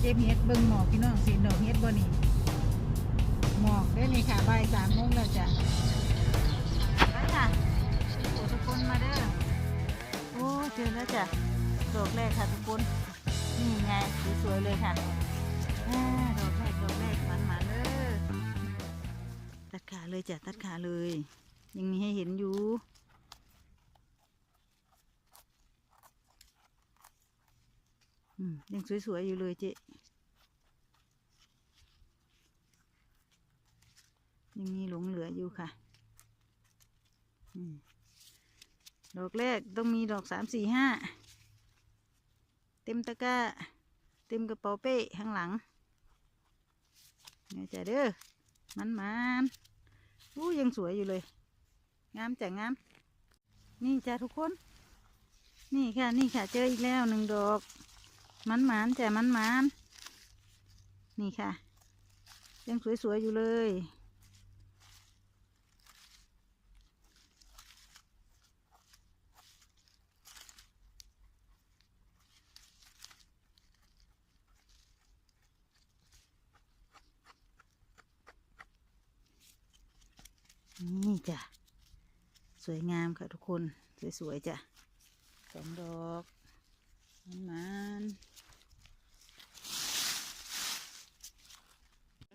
เจ็บเฮ็ดเบิ่งหมอกพี่น้องสิดอกเฮ็ดบ่นี่หมอกได้นี่ค่ะบ่ายสามโมงแล้วจ้ะไปค่ะโอ้ทุกคนมาเด้อโอ้เจอแล้วจ้ะดอกแรกค่ะทุกคนนี่ไงสวยๆเลยค่ะอ่าดอกแรกดอกแรกหมันๆเด้อตัดขาเลยจ้ะตัดขาเลย ยังมีให้เห็นอยู่ อืม ยังสวย ๆ อยู่เลยเจ๊ยังมีหลงเหลืออยู่ค่ะอดอกแรกต้องมีดอกสามสี่ห้า เต็มตะกร้า เต็มกระเป๋าเป้ข้างหลังเนี่ยจ้ะเด้อมันมันอู้ยังสวยอยู่เลย งามจ้ะงาม นี่จ้ะทุกคน นี่ค่ะ นี่ค่ะ เจออีกแล้วหนึ่งดอก มันหมานจ้ะมันหมานนี่ค่ะ ยังสวย ๆ อยู่เลย นี่จ้ะ สวยงามค่ะทุกคน สวย ๆ จ้ะสองดอก มันหมาน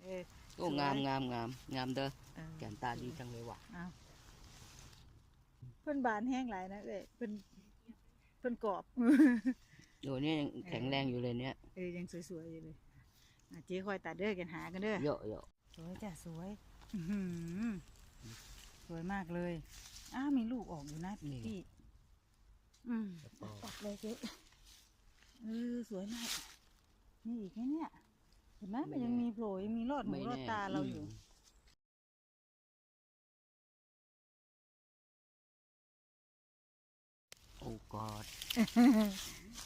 เออ โอ้ สวย งามงามงามงามเด้อเออแก่นตาดีจังเลยว่ะอ้าวเพิ่นบานแห้งหลายนะเอ้ยเพิ่นเพิ่นกรอบโอ้เนี่ยยังแข็งแรงอยู่เลยเนี่ยเออยังสวยๆอยู่เลยอะเจ๊คอยตัดเด้อกันหากันเด้อเยอะเยอะสวยจ้ะสวยอื้อหือสวยมากเลย อ้าวมีลูกออกอยู่นะพี่อืมออกเลยเจ๊เออสวยมากนี่อีกไหมเนี่ยเห็นไหมมันยังมีโผล่ยังมีรอดหูรอดตาเราอยู่มโอ้กอด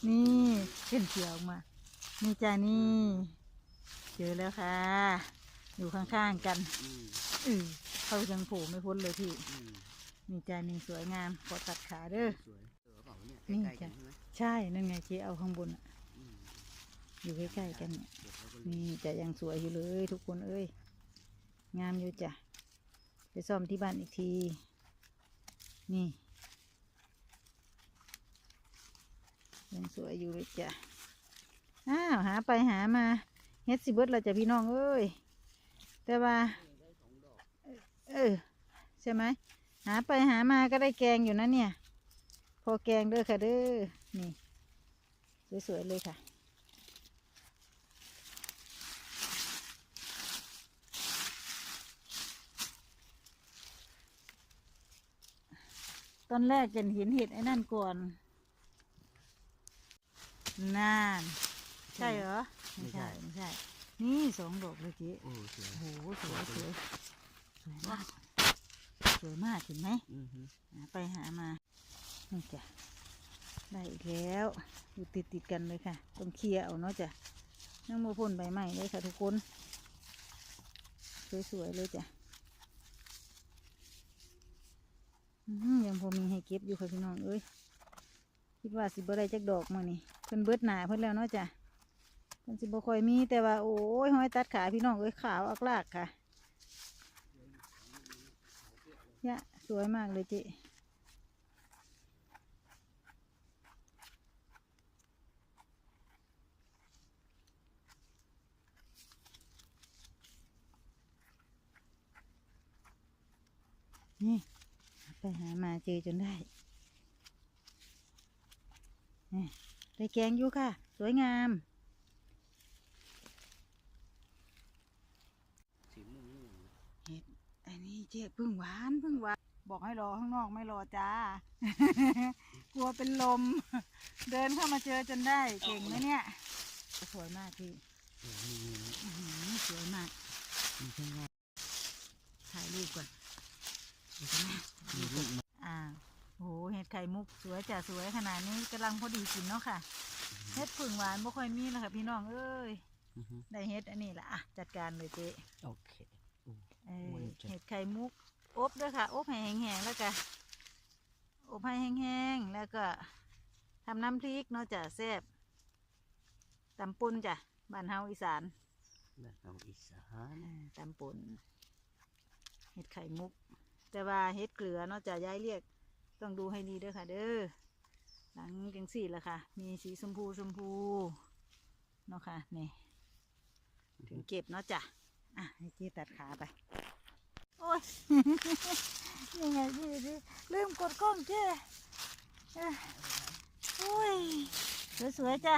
นี่เข็นเขียวออกมา นี่จ้านี่เจอแล้วค่ะ อยู่ข้างๆกันอืมอือเขายังโผล่ไม่พ้นเลยพี่อืมนี่จ้านี่สวยงามขอตัดขาเด้อสวยเออเปล่าเนี่ยนี่ใกล้ๆกัจ้ะนใช่ไหมใช่ นั่นไงเจ๊เอาข้างบนอะอืม อยู่ใกล้ๆกันเนี่ยเดี๋ยวเขาก็นี่จะยังสวยอยู่เลยทุกคนเอ้ย งามอยู่จ้ะ ไปซ่อมที่บ้านอีกที นี่ ยังสวยอยู่เลยจ้ะ อ้าว หาไปหามาเฮ็ดสิเบิดเราจะพี่น้องเอ้ย แต่ว่า เออ ใช่ไหม หาไปหามาก็ได้แกงอยู่นะเนี่ย พอแกงเด้อค่ะเด้อ นี่ สวยๆเลยค่ะ ตอนแรกจะเห็นเห็ดไอ้นั่นก่อนนานใช่เหรอไม่ใช่ไม่ใช่ นี่สองดอกเลยเจ๊โอ้สวยโอ้โหสวยสวยสวยมากสวยมากเห็นไหมอือฮึหาไปหามานี่จ้ะได้อีกแล้วอยู่ติดติดๆกันเลยค่ะต้องเคลียร์เอาเนาะจ้ะนั่งโมพ่นใบไม้เลยค่ะทุกคน สวยๆเลยจ้ะอื้อหือ ยังพอมีให้เก็บอยู่ค่ะพี่น้องเอ้ยคิดว่าสิบ่ได้จักดอกมานี่เพิ่นเบิดหนาเพิ่นแล้วเนาะจ้ะเพิ่นสิบ่ค่อยมีแต่ว่าโอ้ยห้อยตัดขาพี่น้องเอ้ยขาวอักลากค่ะยะสวยมากเลยเจ๊นี่หา ไปหามาเจอจนได้นี่ได้แกงอยู่ค่ะ สวยงามเห็ดอันนี้เจ๊พึ่งหวานพึ่งหวาน บอกให้รอข้างนอกไม่รอจ้า กลัวเป็นลม เดินเข้ามาเจอจนได้เก่งไหมเนี่ย สวยมากพี่สวยมากถ่ายรูปก่อน ข่มุกสวยจ้ะสวยขนาดนี้กำลังพอดีกินเนาะค่ะเห็ดผึ่งหวานบ่ค่อยมีแล้วค่ะ พี่น้องเอ้ยอือฮึได้เห็ดอันนี้ละอะจัดการเลยเจ๊โอเคโอ้เออโอ้ยจ้ะเห็ดไข่มุกอบด้วยค่ะ อบให้แห้งๆแล้วก็อบให้แห้งๆแล้วก็ทำน้ำพริกเนาะจ้ะแซ่บตำปุนจ้ะบ้านเฮาอีสาน แบบเอาอีสานอ่าตำป่นเห็ดไข่มุก แต่ว่าเห็ดเกลือเนาะจะย้ายเรียก ต้องดูให้ดีเด้อค่ะ เด้อหลังจังสี่ละค่ะ มีสีชมพูชมพูเนาะค่ะนี่ถึงเก็บเนาะจ้ะอะให้เจ๊ตัดขาไป โอ้ยยังไงพี่ดิลืมกดกล้องเจ๊เอ้ยโอ้ยสวยๆจ้ะ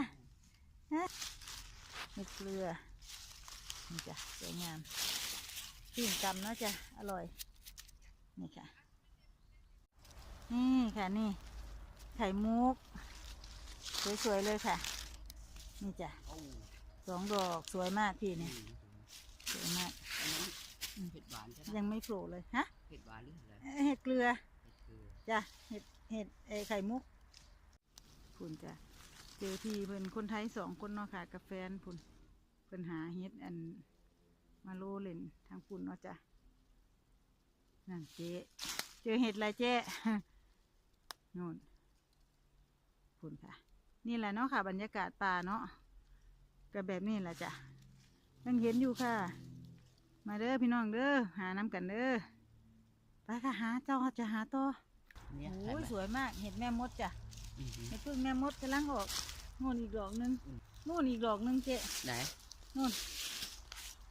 ฮะเห็ดเกลือนี่จ้ะสวยงามปิ้งกำเนาะจ้ะอร่อย นี่ค่ะ นี่ค่ะนี่ ไข่มุก สวยๆเลยค่ะ นี่จ้ะโอ้สองดอกสวยมากพี่อืนี่มสวยมากอันนี้เผ็ดหวานใช่ไหมยังไม่โผล่เลยฮะเผ็ดหวานหรืออะไรเอ้ยเห็ดเกลือเผ็ดเกลือจ้ะเห็ดเห็ดเอยไข่มุกคุณจ้ะเจอพี่เพิ่นคนไทยสองคนเนาะค่ะกับแฟนพุ่นเพิ่นหาเห็ดอันมาโลเล่นทางพุ่นเนาะจ้ะนั่นเจ๊เจอเห็ดอะไรเจ๊ นู่นพุ่นค่ะ นี่แหละเนาะค่ะ บรรยากาศป่าเนาะก็แบบนี้แหละจ้ะยังเห็นอยู่ค่ะ มาเด้อพี่น้องเด้อหาน้ำกันเด้อไปค่ะหาเจ้าจะหาต่อเนี่ยโอ้ใช่ยไหมสวยมากเห็ดแม่มดจ้ะอือหือเห็ดพึ่งแม่มดกำลังออกนู่นอีกดอกหนึงอืมนู่นอีกดอกหนึงเจ๊ไหนนู่น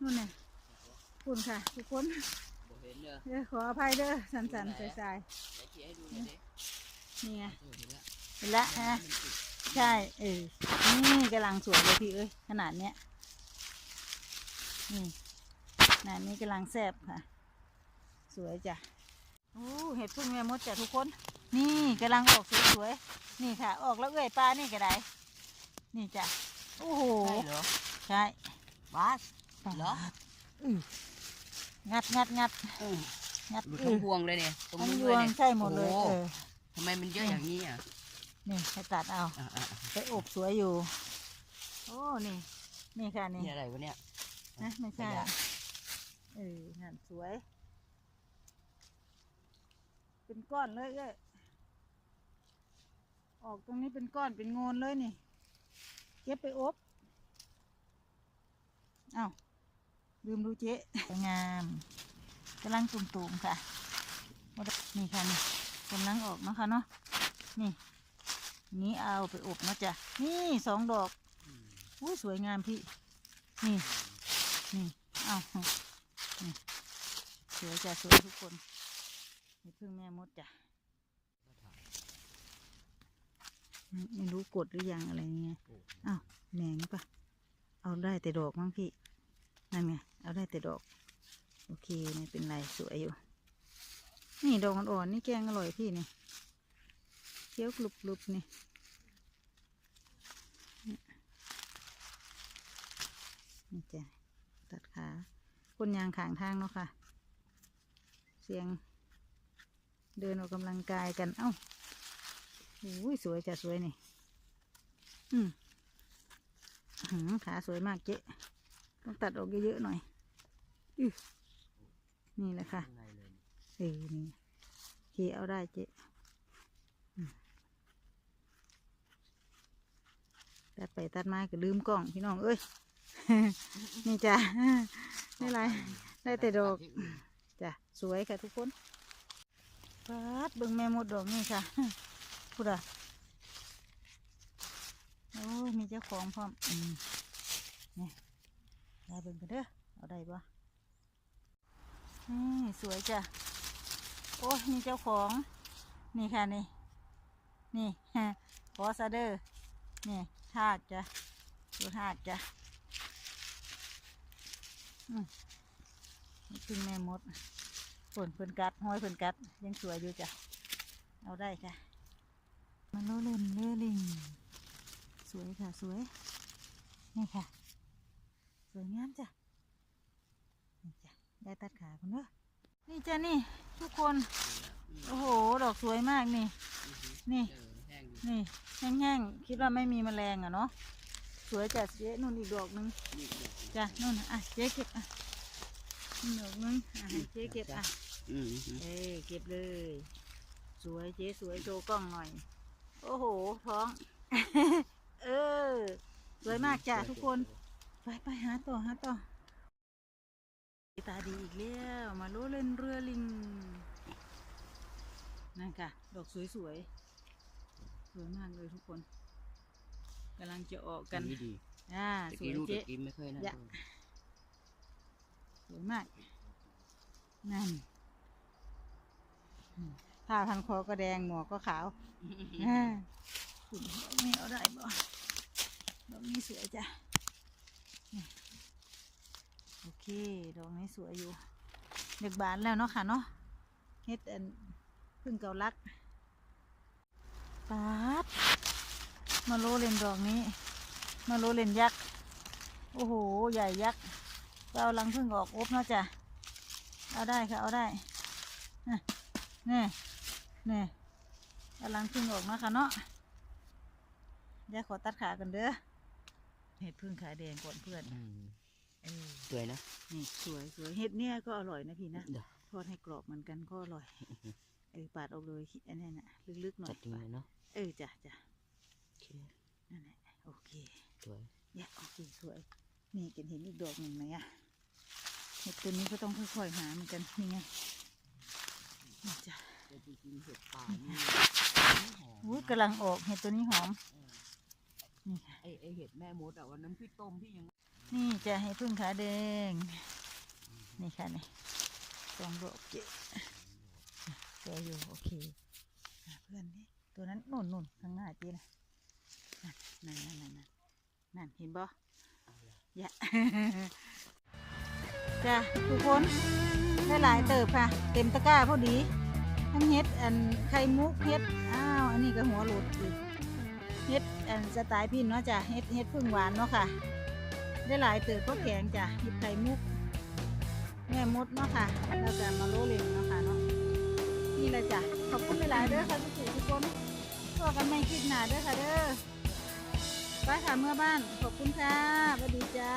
นู่นน่ะคุณค่ะทุกคนบ่เห็นเด้อเด้อขออภัยเด้อสันสันไหนสายอะเดี๋ยวชี้ให้ดูหน่อยดิๆ นี่ไงเออเห็นแล้วเห็นละฮะมันติดใช่ เออ นี่กำลังสวยเลยพี่เอ้ย ขนาดเนี้ย นี่ขนาดนี้กำลังแซ่บค่ะ สวยจ้ะโอ้เห็ดพึ่งแม่มดจ้ะทุกคน นี่กำลังออกสวยๆ นี่ค่ะ ออกแล้วเอ้ยปลานี่ก็ได้ นี่จ้ะ โอ้โห ใช่เหรอใช่บาสเหรออืองัดงัดงัดอืมงัดหลุดอืทั้งอพวงเลยเนี่ยตรงทั้งนู้นยด้วยวงเนี่ยใช่หมดเลยโอ้เออ ทำไมมันเยอะอย่างนี้อะนี่ให้ตัดเอาอะอะไปอบสวยอยู่ โอ้ นี่ นี่ค่ะอะนี่นี่อะไรวะเนี่ย นะไม่ใช่ขยะเออนั่นสวย เป็นก้อนเลยเอ้ยออกตรงนี้เป็นก้อนเป็นโงนเลยนี่เก็บไปอบเอ้าลืมดูเจ๊สวยงามกำลังตุ่มๆค่ะนี่ค่ะนี่ กำลังออกนะคะเนาะนี่นี้เอาไปอบนะจ้ะนี่สองดอกอุ้ยสวยงามพี่ นี่ นี่เอานี่สวยจ้ะสวยทุกคนนี่พึ่งแม่มดจ้ะไม่รู้กดหรือยังอะไรเงี้ยอ้อ้าวแหนงปะเอาได้แต่ดอกมั้งพี่นั่นไงเอาได้แต่ดอก โอเคไม่เป็นไรสวยอยู่ นี่ดอกอ่อนๆนี่แกงอร่อยพี่นี่เคี้ยวกรุบๆนี่นี่จ้ะตัดขาคนยางขางทางเนาะค่ะ เสียง เดินออกกำลังกายกัน เอ้าโอ้ยสวยจ้ะสวยนี่ อืมอื้อหือขาสวยมากเจ๊ต้องตัดออกเยอะๆหน่อยอื้อนี่แหละค่ะข้างในเลยเออนี่ โอเคเอาได้เจ๊อืมตัดไปตัดมาก็ลืมกล้องพี่น้องเอ้ย นี่จ้ะไม่เป็นไรได้แต่ดอกที่อื่นจ้ะสวยค่ะทุกคนปัดเบิ่งแม่มดดอกนี่ค่ะพูดอะโอ้ยมีเจ้าของพร้อมอืมนี่ได้เบิ่งกันเด้อเอาได้ปะนี่สวยจ้ะ โอ้ยมีเจ้าของ นี่ค่ะนี่ นี่ขอซะเด้อนี่ทากจ้ะดูทากจ้ะอืมนี่คือแม่มดฝนเพิ่นกัดห้อยเพิ่นกัด ยังสวยอยู่จ้ะ เอาได้ค่ะมาโลเล่นเล่ลิงสวยค่ะ สวย นี่ค่ะ สวยงามจ้ะนี่จ้ะ ได้ตัดขาคุณเด้อ นี่จ้ะนี่ ทุกคน โอ้โห ดอกสวยมากนี่อือหือนี่เออแห้งอยู่นี่แห้งๆ คิดว่าไม่มีแมลงอะเนาะ สวยจ้ะเจ๊นู่นอีกดอกหนึงนี่เนี่ยจ้ะนู่นน่ะอะเจ๊เก็บอะนี่ดอกหนึงอะให้เจ๊เก็บอะอืมอืมเอ้ยเก็บเลย สวยเจ๊สวยโชว์กล้องหน่อย โอ้โห ท้อง เออ สวยมากจ้ะทุกคน ไปไปหาต่อหาต่อ ตาดีอีกแล้วมาโลเล่นเรือลิงนั่นค่ะ ดอกสวยๆ สวยมากเลยทุกคนกำลังจะออกกันดีดีอ่าตะสวกี้ยลูกเจ๊ตะกี้ไม่เคยนะยะสวยมาก นั่นอืมผ้าพันคอก็แดงหมวกก็ขาวอ่าขุนไม่เอาได้บ่ดอกนี้สวยจ้ะนี่โอเค ดอกนี้สวยอยู่เด็กบานแล้วเนาะค่ะเนาะเฮ็ดอันพึ่งเกาลักปาดมาโลเลนดอกนี้ มาโลเลนยักษ์โอ้โหใหญ่ยักษ์เอาลังพึ่งออกอบเนาะจ้ะเอาได้ค่ะเอาได้น่ะนี่นี่เอาลังพึ่งออกนะค่ะเนาะเดี๋ยขอตัดขากันเด้อเห็ดพึ่งขาแดงก่อนเพื่อนอ สวยนะนี่สวยสวยเห็ดเนี่ยก็อร่อยนะพี่นะเดี๋ยวทอดให้กรอบเหมือนกันก็อร่อย เออปาดออกเลยอันนี้น่ะลึกๆหน่อจัยดจริงเลยเนาะเออจ้ะจ้ะโอเคนั่นแหละโอเคสวยเนี่ยโอเคสวยนี่เก็นเห็นอีกดอกหนึ่งไหมอะเห็ดตัวนี้ก็ต้องค่อยๆหาเหมือนกันนี่ไงนี่จ้ะแต่จริงๆเห็ดป่านี่หอมอุ้ยนะกำลังออกเห็ดตัวนี้หอมนี่ค่ะไอไอเห็ดแม่มดอะวันนั้นพี่ต้มพี่ยัง นี่จะให้พึ่งขาแดง นี่ค่ะนี่สองดอกเจ๊สวยอยู่โอเคหาเพื่อนนี่ตัวนั้นนุ่นนุ่นข้างหน้าเจ๊นะนั่นนั่นนั่นนั่นนั่นเห็นบ่เอาละยะจ้ะทุกคนได้หลายเติบค่ะ เต็มตะกร้าพอดี ทั้งเฮ็ดอันไข่มุกเฮ็ดอ้าวอันนี้ก็หัวหลุดอีกเฮ็ดอันสไตล์พินเนาะจ้ะเฮ็ดเฮ็ดพึ่งหวานเนาะค่ะ ได้หลายเติบก็แข็งจ้ะหยิบไข่มุก แม่มดเนาะค่ะ แล้วก็มาโลเลงเนาะค่ะเนาะ นี่แหละจ้ะ ขอบคุณหลายๆเด้อค่ะทุกคนทุกคนพบกันใหม่คลิปหน้าเด้อค่ะเด้อไปค่ะเมื่อบ้าน ขอบคุณค่ะสวัสดีจ้า